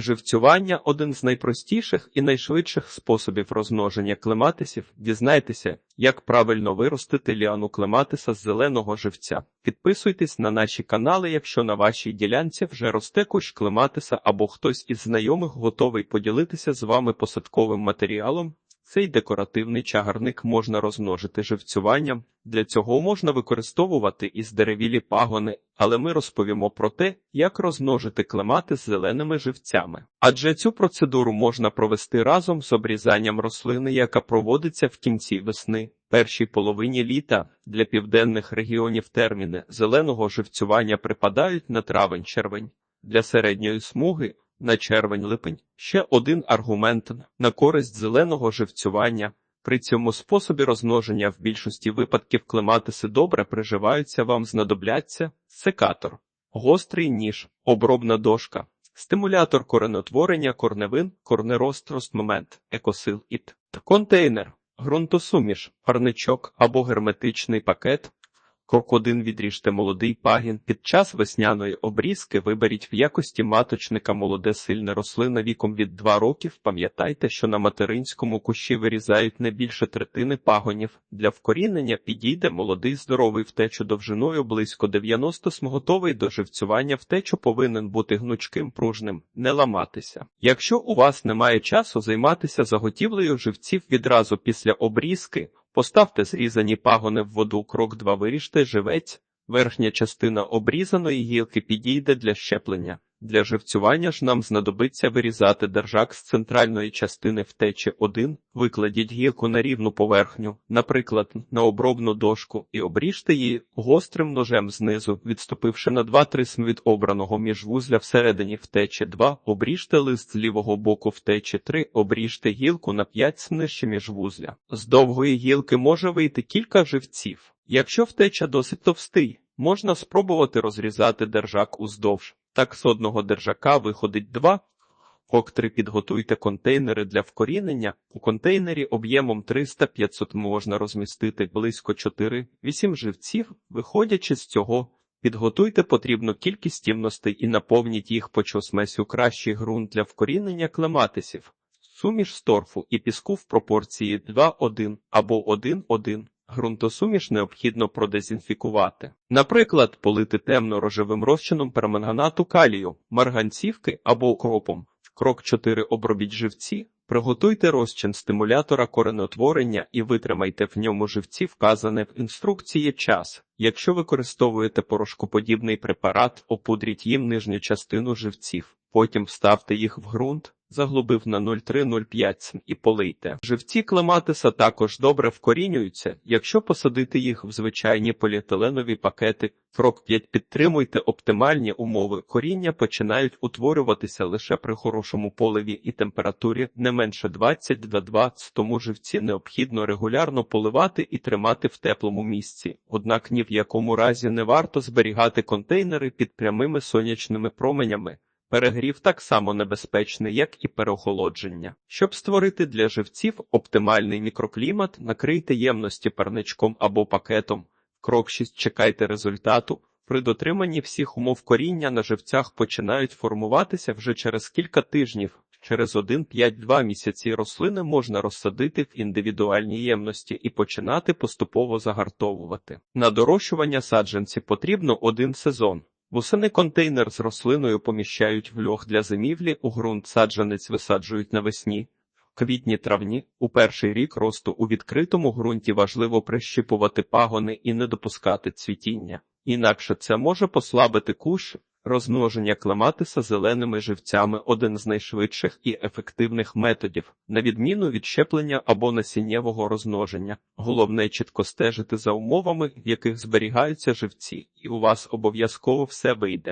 Живцювання один з найпростіших і найшвидших способів розмноження клематисів. Дізнайтеся, як правильно виростити ліану клематиса з зеленого живця. Підписуйтесь на наші канали, якщо на вашій ділянці вже росте кущ клематиса або хтось із знайомих готовий поділитися з вами посадковим матеріалом. Цей декоративний чагарник можна розмножити живцюванням. Для цього можна використовувати і здеревілі пагони, але ми розповімо про те, як розмножити клемати з зеленими живцями. Адже цю процедуру можна провести разом з обрізанням рослини, яка проводиться в кінці весни. Першій половині літа для південних регіонів терміни зеленого живцювання припадають на травень-червень. Для середньої смуги на червень-липень. Ще один аргумент на користь зеленого живцювання. При цьому способі розмноження в більшості випадків клематиси добре приживаються, вам знадобляться секатор, гострий ніж, обробна дошка, стимулятор коренотворення корневин, корнерост ростмомент, екосил іт, контейнер, ґрунтосуміш, парничок або герметичний пакет. Крок 1 відріжте молодий пагін. Під час весняної обрізки виберіть в якості маточника молоде сильне рослина віком від 2 років. Пам'ятайте, що на материнському кущі вирізають не більше третини пагонів. Для вкорінення підійде молодий здоровий втечу довжиною близько 90 см. Готовий до живцювання втечу повинен бути гнучким пружним, не ламатися. Якщо у вас немає часу займатися заготівлею живців відразу після обрізки, Поставте зрізані пагони в воду, крок 2 виріжте живець, верхня частина обрізаної гілки підійде для щеплення. Для живцювання ж нам знадобиться вирізати держак з центральної частини втечі 1, викладіть гілку на рівну поверхню, наприклад, на обробну дошку, і обріжте її гострим ножем знизу, відступивши на 2-3 см від обраного міжвузля всередині втечі 2, обріжте лист з лівого боку втечі 3, обріжте гілку на 5 см нижче міжвузля. З довгої гілки може вийти кілька живців. Якщо втеча досить товстий, можна спробувати розрізати держак уздовж. Так з одного держака виходить два. 3 підготуйте контейнери для вкорінення. У контейнері об'ємом 300-500 можна розмістити близько 4-8 живців. Виходячи з цього, підготуйте потрібну кількість ємностей і наповніть їх по чосмесю кращий ґрунт для вкорінення клематисів. Суміш з торфу і піску в пропорції 2-1 або 1-1. Ґрунтосуміш необхідно продезінфікувати. Наприклад, полити темно-рожевим розчином перманганату калію, марганцівки або окропом. Крок 4. Обробіть живці. Приготуйте розчин стимулятора коренотворення і витримайте в ньому живці, вказане в інструкції час. Якщо використовуєте порошкоподібний препарат, опудріть їм нижню частину живців. Потім вставте їх в ґрунт, заглубив на 0,3-0,5 см і полийте. Живці клематиса також добре вкорінюються, якщо посадити їх в звичайні поліетиленові пакети. Крок 5. Підтримуйте оптимальні умови. Коріння починають утворюватися лише при хорошому поливі і температурі не менше 20-20, тому живці необхідно регулярно поливати і тримати в теплому місці. Однак ні в якому разі не варто зберігати контейнери під прямими сонячними променями. Перегрів так само небезпечний, як і переохолодження. Щоб створити для живців оптимальний мікроклімат, накрийте ємності парничком або пакетом. Крок 6. Чекайте результату. При дотриманні всіх умов коріння на живцях починають формуватися вже через кілька тижнів. Через 1-5-2 місяці рослини можна розсадити в індивідуальні ємності і починати поступово загартовувати. На дорощування саджанці потрібно один сезон. Восени контейнер з рослиною поміщають в льох для зимівлі, у ґрунт саджанець висаджують навесні. Квітні-травні у перший рік росту у відкритому ґрунті важливо прищіпувати пагони і не допускати цвітіння. Інакше це може послабити кущ, Розмноження клематиса зеленими живцями один з найшвидших і ефективних методів, на відміну від щеплення або насіннєвого розмноження. Головне чітко стежити за умовами, в яких зберігаються живці, і у вас обов'язково все вийде.